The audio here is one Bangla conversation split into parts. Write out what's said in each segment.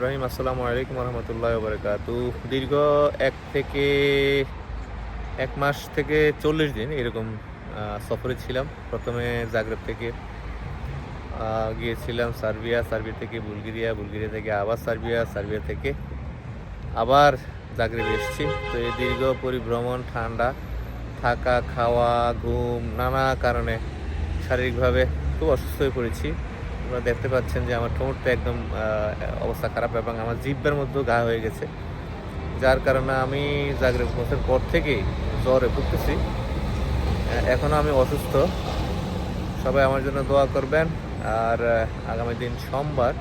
বিসমিল্লাহ রহমান রহিম আসসালামু আলাইকুম রহমতুল্লাহ বরকাত দীর্ঘ এক থেকে এক মাস থেকে চল্লিশ দিন এরকম সফরে ছিলাম। প্রথমে জাগ্রেব থেকে গিয়েছিলাম সার্বিয়া সার্বিয়া থেকে বুলগেরিয়া বুলগেরিয়া থেকে আবার সার্বিয়া সার্বিয়া থেকে আবার জাগ্রেব এসেছি। তো এই দীর্ঘ পরিভ্রমণ, ঠান্ডা, থাকা, খাওয়া, ঘুম, নানা কারণে শারীরিকভাবে খুব অসুস্থ হয়ে পড়েছি। আপনারা দেখতে পাচ্ছেন যে আমার ঠোঁটটা একদম অবস্থা খারাপ এবং আমার জিব্বার মধ্যেও ঘা হয়ে গেছে। যার কারণে আমি জাগরে পৌঁছার পর থেকেই জ্বরে ভুগতেছি। এখনও আমি অসুস্থ। সবাই আমার জন্য দোয়া করবেন। আর আগামী দিন সোমবার,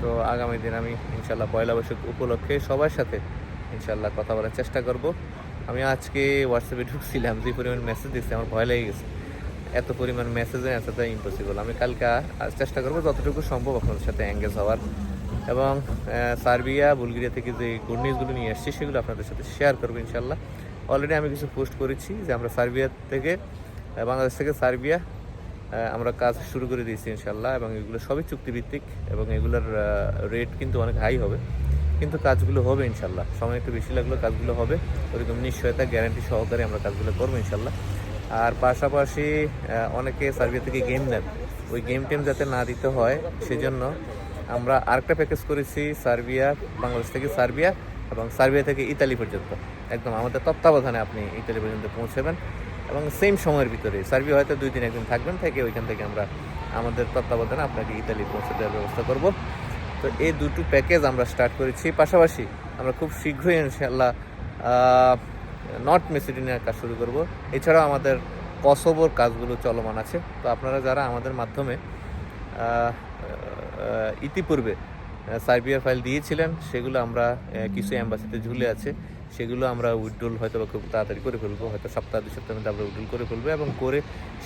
তো আগামী দিন আমি ইনশাল্লাহ পয়লা বৈশাখ উপলক্ষে সবার সাথে ইনশাল্লাহ কথা বলার চেষ্টা করব। আমি আজকে হোয়াটসঅ্যাপে ঢুকছিলাম, যে পরিমাণ মেসেজ দিচ্ছি, আমার ভয় লেগে গেছে। এত পরিমাণ মেসেজে দেওয়া ইম্পসিবল আমি কালকে চেষ্টা করব যতটুকু সম্ভব আপনাদের সাথে এঙ্গেজ হওয়ার। এবং সার্বিয়া, বুলগেরিয়া থেকে যে গুড নিউজগুলো নিয়ে এসেছি সেগুলো আপনাদের সাথে শেয়ার করব ইনশাল্লাহ অলরেডি আমি কিছু পোস্ট করেছি যে আমরা সার্বিয়া থেকে বাংলাদেশ থেকে সার্বিয়া আমরা কাজ শুরু করে দিয়েছি ইনশাল্লাহ এবং এগুলো সবই চুক্তিভিত্তিক, এবং এগুলোর রেট কিন্তু অনেক হাই হবে। কিন্তু কাজগুলো হবে ইনশাল্লাহ সময় একটু বেশি লাগল কাজগুলো হবে। ওরকম নিশ্চয়তা গ্যারান্টি সহকারে আমরা কাজগুলো করব ইনশাল্লাহ আর পাশাপাশি অনেকে সার্বিয়া থেকে গেম নেন। ওই গেম টেম যাতে না দিতে হয়, সেজন্য আমরা আরেকটা প্যাকেজ করেছি, সার্বিয়া, বাংলাদেশ থেকে সার্বিয়া এবং সার্বিয়া থেকে ইতালি পর্যন্ত। একদম আমাদের তত্ত্বাবধানে আপনি ইতালি পর্যন্ত পৌঁছাবেন এবং সেম সময়ের ভিতরে। সার্বিয়া হয়তো দুই দিন একদিন থাকবেন, থেকে ওইখান থেকে আমরা আমাদের তত্ত্বাবধানে আপনাকে ইতালি পৌঁছে দেওয়ার ব্যবস্থা করব। তো এই দুটো প্যাকেজ আমরা স্টার্ট করেছি। পাশাপাশি আমরা খুব শীঘ্রই ইনশাল্লাহ নর্থ মেসিডোনিয়ার কাজ শুরু করব। এছাড়াও আমাদের কসোবোর কাজগুলো চলমান আছে। তো আপনারা যারা আমাদের মাধ্যমে ইতিপূর্বে সার্বিয়ার ফাইল দিয়েছিলেন, সেগুলো আমরা কিছু অ্যাম্বাসিতে ঝুলে আছে, সেগুলো আমরা উইড্রোল হয়তো খুব তাড়াতাড়ি করে ফেলব, হয়তো সপ্তাহ, দুই সপ্তাহের মধ্যে আমরা উইড্রোল করে ফেলব এবং করে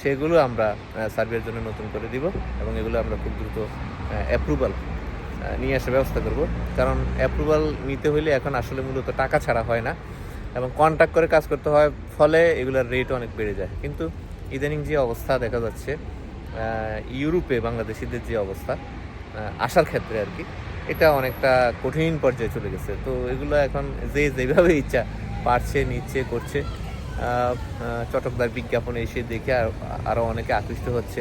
সেগুলো আমরা সার্বিয়ার জন্য নতুন করে দিব এবং এগুলো আমরা খুব দ্রুত অ্যাপ্রুভাল নিয়ে আসার ব্যবস্থা করব। কারণ অ্যাপ্রুভাল নিতে হলে এখন আসলে মূলত টাকা ছাড়া হয় না। এবং কন্ট্যাক্ট করে কাজ করতে হয়, ফলে এগুলোর রেট অনেক বেড়ে যায়। কিন্তু ইদানিং যে অবস্থা দেখা যাচ্ছে ইউরোপে বাংলাদেশিদের যে অবস্থা আসার ক্ষেত্রে আর কি, এটা অনেকটা কঠিন পর্যায়ে চলে গেছে। তো এগুলো এখন যে যেভাবে ইচ্ছা পারছে, নিচ্ছে, করছে চটকদার বিজ্ঞাপনে এসে দেখে আর আরও অনেকে আকৃষ্ট হচ্ছে।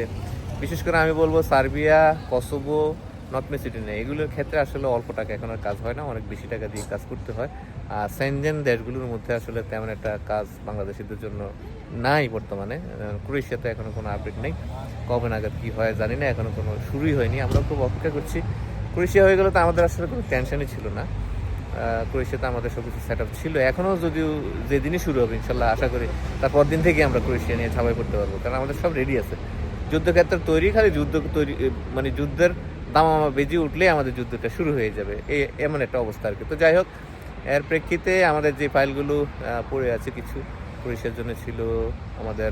বিশেষ করে আমি বলব সার্বিয়া, কসোভো নর্থ মেসিডোনিয়া এগুলোর ক্ষেত্রে আসলে অল্প টাকা এখন আর কাজ হয় না, অনেক বেশি টাকা দিয়ে কাজ করতে হয়। আর সেনজেন দেশগুলোর মধ্যে আসলে তেমন একটা কাজ বাংলাদেশিদের জন্য নাই বর্তমানে। ক্রোয়েশিয়াতে এখনও কোনো আপডেট নেই। কবে নাগাদ কী হয় জানি না এখনও কোনো শুরুই হয়নি। আমরা খুব অপেক্ষা করছি। ক্রোয়েশিয়া হয়ে গেলে তো আমাদের আসলে কোনো টেনশনই ছিল না। ক্রোয়েশিয়াতে আমাদের সব কিছু সেট আপ ছিল। এখনও যদিও যেদিনই শুরু হবে, ইনশাল্লাহ আশা করি তারপর দিন থেকে আমরা ক্রোয়েশিয়া নিয়ে ছাপাই করতে পারব। কারণ আমাদের সব রেডি আছে। যুদ্ধক্ষেত্র তৈরি, খালি যুদ্ধ তৈরি মানে যুদ্ধের দামামা বেজে উঠলেই আমাদের যুদ্ধটা শুরু হয়ে যাবে। এই এমন একটা অবস্থা আর কি। তো যাই হোক, এর প্রেক্ষিতে আমাদের যে ফাইলগুলো পড়ে আছে কিছু, পুলিশের জন্য ছিল, আমাদের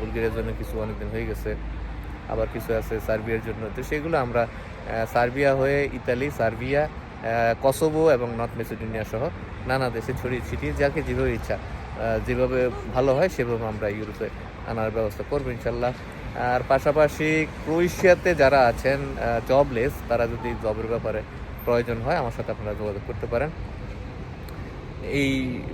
বুলগেরিয়ার জন্য কিছু অনেকদিন হয়ে গেছে, আবার কিছু আছে সার্বিয়ার জন্য। তো সেগুলো আমরা সার্বিয়া হয়ে ইতালি, সার্বিয়া কসোভো এবং নর্থ মেসিডোনিয়া সহ নানা দেশে ছড়িয়ে ছিটিয়ে যাকে যেভাবে ইচ্ছা যেভাবে ভালো হয় সেভাবে আমরা ইউরোপে আনার ব্যবস্থা করব ইনশাল্লাহ। আর পাশাপাশি ক্রোয়েশিয়াতে যারা আছেন জবলেস তারা যদি জবের ব্যাপারে প্রয়োজন হয়, আমার সাথে আপনারা যোগাযোগ করতে পারেন। এই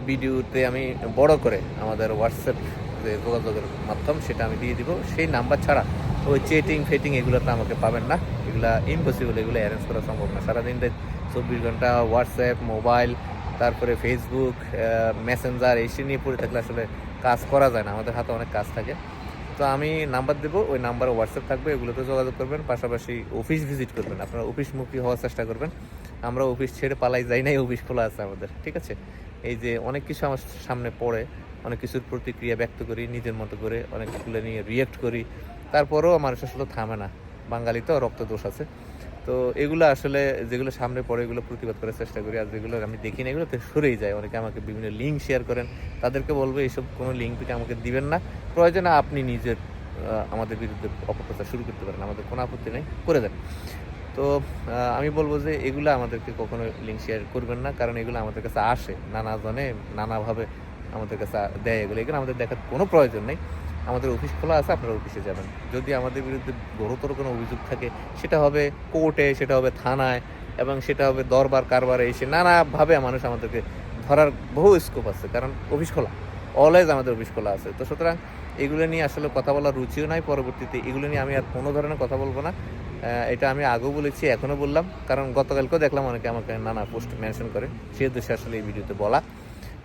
ভিডিওতে আমি বড় করে আমাদের হোয়াটসঅ্যাপ যে যোগাযোগের মাধ্যম, সেটা আমি দিয়ে দিব। সেই নাম্বার ছাড়া ওই চেটিং ফেটিং এগুলোতে আমাকে পাবেন না। এগুলা ইম্পসিবল এগুলো অ্যারেঞ্জ করা সম্ভব না। সারাদিন চব্বিশ ঘণ্টা হোয়াটসঅ্যাপ মোবাইল তারপরে ফেসবুক মেসেঞ্জার এসে নিয়ে পড়ে থাকলে আসলে কাজ করা যায় না। আমাদের হাতে অনেক কাজ থাকে। তো আমি নাম্বার দেবো, ওই নাম্বারে হোয়াটসঅ্যাপ থাকবে, এগুলোতে যোগাযোগ করবেন, পাশাপাশি অফিস ভিজিট করবেন। আপনারা অফিসমুখী হওয়ার চেষ্টা করবেন। আমরা অফিস ছেড়ে পালাই যাই নাই অফিস খোলা আছে আমাদের, ঠিক আছে? এই যে অনেক কিছু আমার সামনে পড়ে, অনেক কিছুর প্রতিক্রিয়া ব্যক্ত করি, নিজের মতো করে অনেক কিছুগুলো নিয়ে রিয়েক্ট করি। তারপরেও আমার আসলে থামে না বাঙালি তো রক্ত দোষ আছে। তো এগুলো আসলে যেগুলো সামনে পড়ে, এগুলো প্রতিবাদ করার চেষ্টা করি। আর যেগুলো আমি দেখি না এগুলোতে সরেই যায়। অনেকে আমাকে বিভিন্ন লিঙ্ক শেয়ার করেন, তাদেরকে বলব, এইসব কোনো লিঙ্ক থেকে আমাকে দিবেন না। প্রয়োজনে আপনি নিজের আমাদের বিরুদ্ধে অপপ্রচার শুরু করতে পারেন। আমাদের কোনো আপত্তি নেই, করে দেন। তো আমি বলব যে এগুলো আমাদেরকে কখনো লিঙ্ক শেয়ার করবেন না, কারণ এগুলো আমাদের কাছে আসে। নানা জনে নানাভাবে আমাদের কাছে দেয় এগুলো। এগুলো আমাদের দেখার কোনো প্রয়োজন নেই। আমাদের অফিস খোলা আছে, আপনারা অফিসে যাবেন। যদি আমাদের বিরুদ্ধে গুরুতর কোনো অভিযোগ থাকে, সেটা হবে কোর্টে, সেটা হবে থানায়, এবং সেটা হবে দরবার কারবারে এসে নানাভাবে মানুষ আমাদেরকে ধরার বহু স্কোপ আছে, কারণ অফিস খোলা। অলওয়েজ আমাদের অফিস খোলা আছে। তো সুতরাং এগুলো নিয়ে আসলে কথা বলার রুচিও নাই পরবর্তীতে। এগুলো নিয়ে আমি আর কোনো ধরনের কথা বলব না। এটা আমি আগেও বলেছি, এখনও বললাম। কারণ গতকালকেও দেখলাম অনেকে আমাকে নানা পোস্ট মেনশন করে। সে উদ্দেশ্যে আসলে এই ভিডিওতে বলা।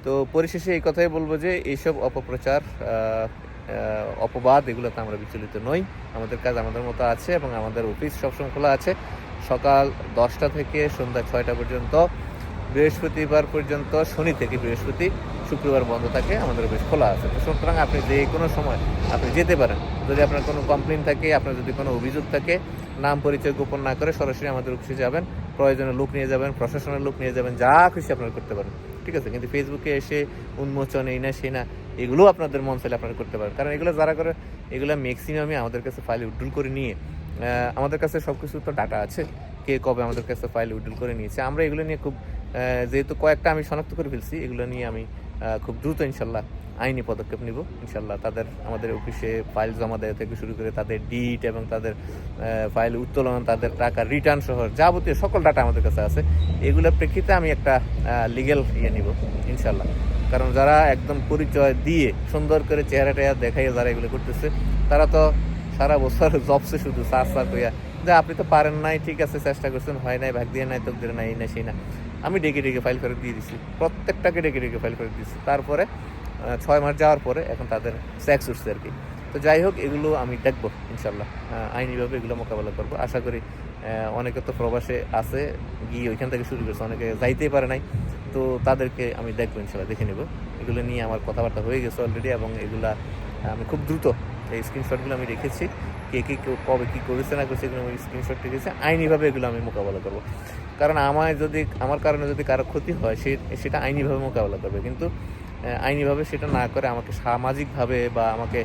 তো পরিশেষে এই কথাই বলব যে এইসব অপপ্রচার অপবাদ এগুলোতে আমরা বিচলিত নই। আমাদের কাজ আমাদের মতো আছে এবং আমাদের অফিস সবসময় খোলা আছে। সকাল দশটা থেকে সন্ধ্যা ছয়টা পর্যন্ত, বৃহস্পতিবার পর্যন্ত, শনি থেকে বৃহস্পতি। শুক্রবার বন্ধ থাকে আমাদের অফিস খোলা আছে। তো সুতরাং আপনি যে কোনো সময় আপনি যেতে পারেন। যদি আপনার কোনো কমপ্লেন থাকে, আপনার যদি কোনো অভিযোগ থাকে, নাম পরিচয় গোপন না করে সরাসরি আমাদের অফিসে যাবেন, প্রয়োজনে লোক নিয়ে যাবেন, প্রশাসনের লোক নিয়ে যাবেন, যা খুশি আপনারা করতে পারেন। ঠিক আছে? কিন্তু ফেসবুকে এসে উন্মোচন, এই না, সেই না, এগুলো আপনাদের মন চাইলে আপনারা করতে পারেন। কারণ এগুলো যারা করে, এগুলো ম্যাক্সিমামই আমাদের কাছে ফাইল উইড্রল করে নিয়ে আমাদের কাছে সব কিছু তো ডাটা আছে। কে কবে আমাদের কাছে ফাইল উইড্রল করে নিয়েছে? আমরা এগুলো নিয়ে খুব যেহেতু কয়েকটা আমি শনাক্ত করে ফেলছি, এগুলো নিয়ে আমি খুব দ্রুত ইনশাল্লাহ আইনি পদক্ষেপ নিব। ইনশাল্লাহ তাদের আমাদের অফিসে ফাইল জমা দেওয়া থেকে শুরু করে তাদের ডিট এবং তাদের ফাইল উত্তোলন, তাদের টাকা রিটার্ন সহ যাবতীয় সকল ডাটা আমাদের কাছে আছে। এগুলোর প্রেক্ষিতে আমি একটা লিগেল ইয়ে নিব, ইনশাল্লাহ। কারণ যারা একদম পরিচয় দিয়ে সুন্দর করে চেহারা টেহারা দেখাইয়া যারা এগুলো করতেছে, তারা তো সারা বছর জবসে শুধু সার সার কইয়া যে আপনি তো পারেন নাই, ঠিক আছে, চেষ্টা করছেন, হয় নাই, ভাগ দিয়ে নাই, তোক দিয়ে নাই, এই না সেই না আমি ডেকে ডেকে ফাইল করে দিয়ে দিছি। প্রত্যেকটাকে ডেকে ডেকে ফাইল করে দিয়েছি তারপরে ছয় মাস যাওয়ার পরে এখন তাদের স্যাক্স উঠছে আর কি। তো যাই হোক, এগুলো আমি দেখব ইনশাল্লাহ আইনিভাবে এগুলো মোকাবেলা করব। আশা করি অনেকে তো প্রবাসে আছে, গিয়ে ওইখান থেকে শুরু করছে। অনেকে যাইতেই পারে নাই। তো তাদেরকে আমি দেখব ইনশাল্লাহ দেখে নেব। এগুলো নিয়ে আমার কথাবার্তা হয়ে গেছে অলরেডি এবং এগুলা, আমি খুব দ্রুত এই স্ক্রিনশটগুলো আমি রেখেছি। কে কে কবে কী করেছে না করেছে এগুলো আমি স্ক্রিনশট রেখেছি। আইনিভাবে এগুলো আমি মোকাবেলা করব। কারণ আমায় যদি আমার কারণে যদি কারও ক্ষতি হয় সে সেটা আইনিভাবে মোকাবেলা করবে। কিন্তু আইনিভাবে সেটা না করে আমাকে সামাজিকভাবে বা আমাকে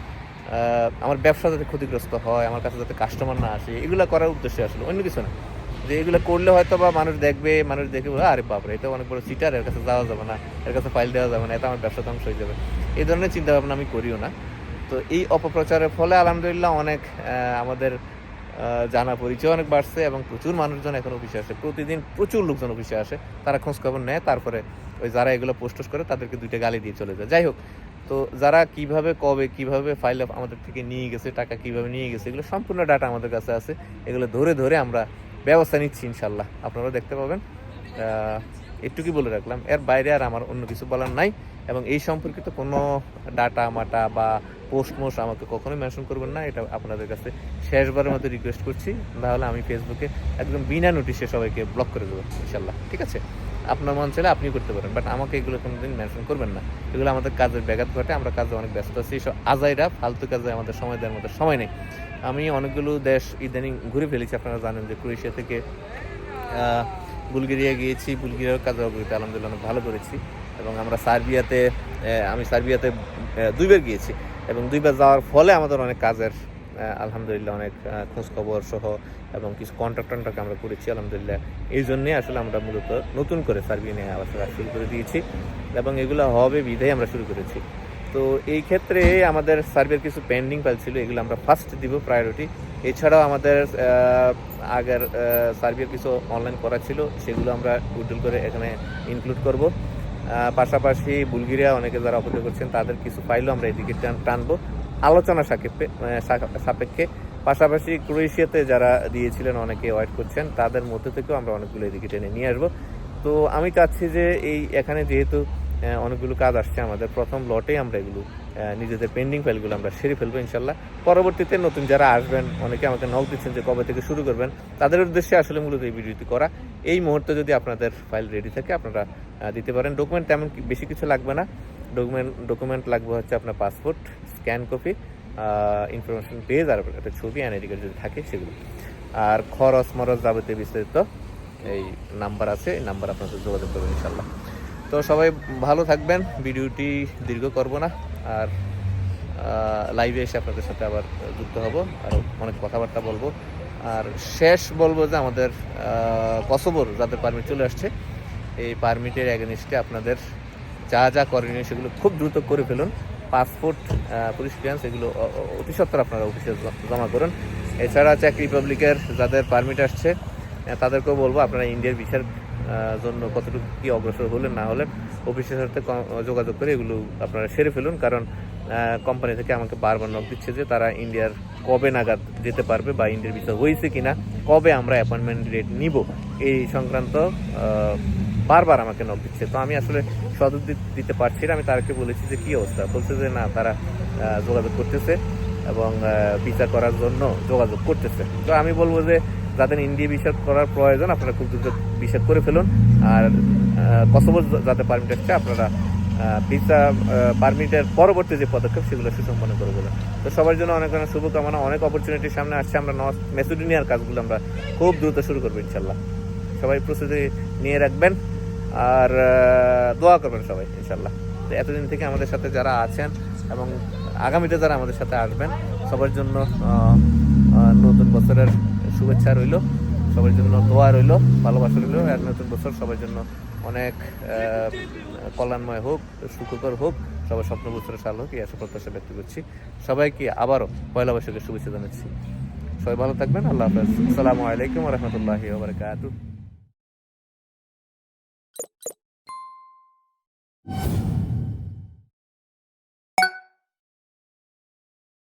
আমার ব্যবসা যাতে ক্ষতিগ্রস্ত হয় আমার কাছে যাতে কাস্টমার না আসে এগুলো করার উদ্দেশ্যে আসলে অন্য কিছু না। যে এগুলো করলে হয়তো বা মানুষ দেখবে মানুষ দেখে বলে, আরে বাপরে এটা অনেক বড় সিটার এর কাছে যাওয়া যাবে না এর কাছে ফাইল দেওয়া যাবে না এটা আমার ব্যবসা ধ্বংস হয়ে যাবে। এই ধরনের চিন্তা ভাবনা আমি করিও না। তো এই অপপ্রচারের ফলে আলহামদুলিল্লাহ অনেক আমাদের জানা পরিচয় অনেক বাড়ছে এবং প্রচুর মানুষজন এখন অফিসে আসে। প্রতিদিন প্রচুর লোকজন অফিসে আসে। তারা খোঁজ খবর নেয় তারপরে ওই যারা এগুলো পোস্ট করে তাদেরকে দুইটা গালি দিয়ে চলে যায়। যাই হোক তো যারা কীভাবে কবে কীভাবে ফাইল আমাদের থেকে নিয়ে গেছে টাকা কীভাবে নিয়ে গেছে এগুলো সম্পূর্ণ ডাটা আমাদের কাছে আছে। এগুলো ধরে ধরে আমরা ব্যবস্থা নিচ্ছি ইনশাল্লাহ আপনারাও দেখতে পাবেন। আহ, একটুকুই বলে রাখলাম। এর বাইরে আর আমার অন্য কিছু বলার নাই। এবং এই সম্পর্কিত কোনো ডাটা, মাটা বা পোস্ট মোস্ট আমাকে কখনোই মেনশন করবেন না। এটা আপনাদের কাছে শেষবারের মতো রিকোয়েস্ট করছি। তাহলে আমি ফেসবুকে একদম বিনা নোটিশে সবাইকে ব্লক করে দেবো ইনশাল্লাহ ঠিক আছে? আপনার মন চাইলে আপনি করতে পারেন বাট আমাকে এগুলো কোনোদিন মেনশন করবেন না। এগুলো আমাদের কাজের ব্যাঘাত ঘটে, আমরা কাজে অনেক ব্যস্ত আছি। এইসব আজাইরা, ফালতু কাজে আমাদের সময় দেওয়ার মতো সময় নেই। আমি অনেকগুলো দেশ ইদানিং ঘুরে ফেলেছি, আপনারা জানেন যে ক্রোয়েশিয়া থেকে বুলগেরিয়া গিয়েছি, বুলগেরিয়ার কাজে অগ্রগতি আলহামদুলিল্লাহ অনেক ভালো করেছি। এবং আমরা সার্বিয়াতে আমি সার্বিয়াতে দুইবার গিয়েছি এবং দুইবার যাওয়ার ফলে আমাদের অনেক কাজের আলহামদুলিল্লাহ অনেক আহ, খোঁজ খবর সহ এবং কিছু কন্ট্রাক্ট টন্ট্রাক্ট আমরা করেছি আলহামদুলিল্লাহ। এই জন্যে আসলে আমরা মূলত নতুন করে সার্বিয়া নিয়ে আবার শুরু করে দিয়েছি এবং এগুলো হবে বিধায় আমরা শুরু করেছি। তো এই ক্ষেত্রে আমাদের সার্ভের কিছু পেন্ডিং ফাইল ছিল এগুলো আমরা ফার্স্ট দিব প্রায়োরিটি এছাড়াও আমাদের আগের সার্ভের কিছু অনলাইন করা ছিল সেগুলো আমরা উইড্রল করে এখানে ইনক্লুড করব। পাশাপাশি বুলগেরিয়া অনেকে যারা অপেক্ষা করছেন, তাদের কিছু ফাইলও আমরা এদিকে টান- টানবো। আলোচনা সাপেক্ষে সাপেক্ষে। পাশাপাশি ক্রোয়েশিয়াতে যারা দিয়েছিলেন, অনেকে ওয়েট করছেন, তাদের মধ্যে থেকেও আমরা অনেকগুলো এদিকে টেনে নিয়ে আসব। তো আমি চাচ্ছি যে এই, এখানে যেহেতু অনেকগুলো কাজ আসছে আমাদের, প্রথম লটেই আমরা এগুলো নিজেদের পেন্ডিং ফাইলগুলো আমরা সেরে ফেলব ইনশাল্লাহ পরবর্তীতে নতুন যারা আসবেন, অনেকে আমাকে নক দিচ্ছেন যে কবে থেকে শুরু করবেন, তাদের উদ্দেশ্যে আসলে মূলত এই ভিডিওটি করা। এই মুহূর্তে যদি আপনাদের ফাইল রেডি থাকে, আপনারা দিতে পারেন। ডকুমেন্ট তেমন বেশি কিছু লাগবে না। ডকুমেন্ট ডকুমেন্ট লাগবে হচ্ছে আপনার passport scan copy information page আর একটা ছবি এনআইডি কার্ড যদি থাকে, সেগুলো। আর খরচ মরচ যাবতীয় বিস্তারিত এই নাম্বার আছে, এই নাম্বার আপনাদের যোগাযোগ করবেন ইনশাল্লাহ তো সবাই ভালো থাকবেন। ভিডিওটি দীর্ঘ করব না। আর লাইভে এসে আপনাদের সাথে আবার যুক্ত হব আর অনেক কথাবার্তা বলব। আর শেষ বলব যে আমাদের কসবর যাদের পারমিট চলে আসছে এই পারমিটের অ্যাগেনিস্টে আপনাদের যা যা করণীয় সেগুলো খুব দ্রুত করে ফেলুন। পাসপোর্ট পুলিশ ক্লিয়ারেন্স এগুলো অতি সত্তর আপনারা অফিসে জমা করুন। এছাড়া চেক রিপাবলিকের যাদের পারমিট আসছে তাদেরকেও বলব আপনারা ইন্ডিয়ার আহ, জন্য কতটুকু কি অগ্রসর হলেন না হলেন অফিসের সাথে যোগাযোগ করে এগুলো আপনারা সেরে ফেলুন। কারণ কোম্পানি থেকে আমাকে বারবার নক দিচ্ছে যে তারা ইন্ডিয়ার কবে নাগাদ যেতে পারবে বা ইন্ডিয়ার ভিসা হয়েছে কি না কবে আমরা অ্যাপয়েন্টমেন্ট ডেট নিব, এই সংক্রান্ত বারবার আমাকে নক দিচ্ছে। তো আমি আসলে সদর দিতে পারছি না। আমি তারকে বলেছি যে, কী অবস্থা? বলছে যে, না, তারা যোগাযোগ করতেছে এবং বিচার করার জন্য যোগাযোগ করতেছে। তো আমি বলব যে যাদের ইন্ডিয়া বিচার করার প্রয়োজন, আপনারা খুব দ্রুত বিচার করে ফেলুন। আর কসবো যাতে পারমিট আসছে আপনারা ভিসা পারমিটের পরবর্তী যে পদক্ষেপ, সেগুলো সুসম্পন্ন করে বলুন তো সবার জন্য অনেক অনেক শুভকামনা, অনেক অপরচুনিটির সামনে আসছে। আমরা নর্থ মেসিডোনিয়ার কাজগুলো আমরা খুব দ্রুত শুরু করব ইনশাল্লাহ সবাই প্রস্তুতি নিয়ে রাখবেন। আর দোয়া করবেন সবাই ইনশাল্লাহ তো এতদিন থেকে আমাদের সাথে যারা আছেন এবং আগামীতে যারা আমাদের সাথে আসবেন, সবার জন্য নতুন বছরের শুভেচ্ছা রইল। সবার জন্য দোয়া রইল, ভালোবাসা রইল। আর নতুন বছর সবার জন্য অনেক কল্যাণময় হোক, সুখকর হোক। সবার স্বপ্ন বছরের সাল হোক, এই আশা প্রত্যাশা ব্যক্ত করছি। সবাইকে আবারও পয়লা বৈশাখের শুভেচ্ছা জানাচ্ছি। সবাই ভালো থাকবেন, আল্লাহ হাফেজ। আসসালামু আলাইকুম রহমতুল্লাহি ওবরাকাতুহ।